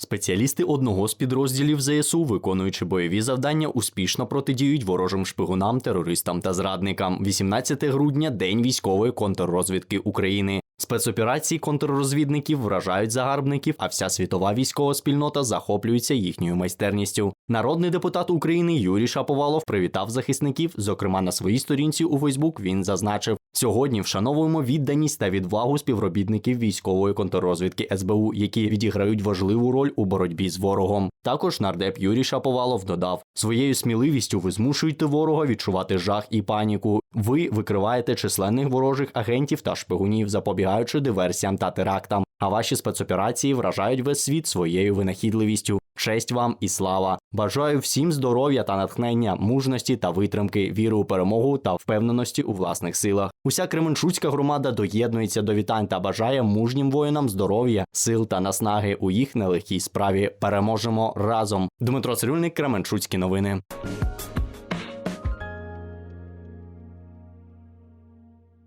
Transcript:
Спеціалісти одного з підрозділів ЗСУ, виконуючи бойові завдання, успішно протидіють ворожим шпигунам, терористам та зрадникам. 18 грудня день військової контррозвідки України. Спецоперації контррозвідників вражають загарбників, а вся світова військова спільнота захоплюється їхньою майстерністю. Народний депутат України Юрій Шаповалов привітав захисників. Зокрема, на своїй сторінці у Фейсбук він зазначив: сьогодні вшановуємо відданість та відвагу співробітників військової контррозвідки СБУ, які відіграють важливу роль у боротьбі з ворогом. Також нардеп Юрій Шаповалов додав: своєю сміливістю ви змушуєте ворога відчувати жах і паніку. Ви викриваєте численних ворожих агентів та шпигунів, запобігаючи диверсіям та терактам. А ваші спецоперації вражають весь світ своєю винахідливістю. Честь вам і слава! Бажаю всім здоров'я та натхнення, мужності та витримки, віри у перемогу та впевненості у власних силах. Уся Кременчуцька громада доєднується до вітань та бажає мужнім воїнам здоров'я, сил та наснаги у їх нелегкій справі. Переможемо разом. Дмитро Цирюльник, Кременчуцькі новини.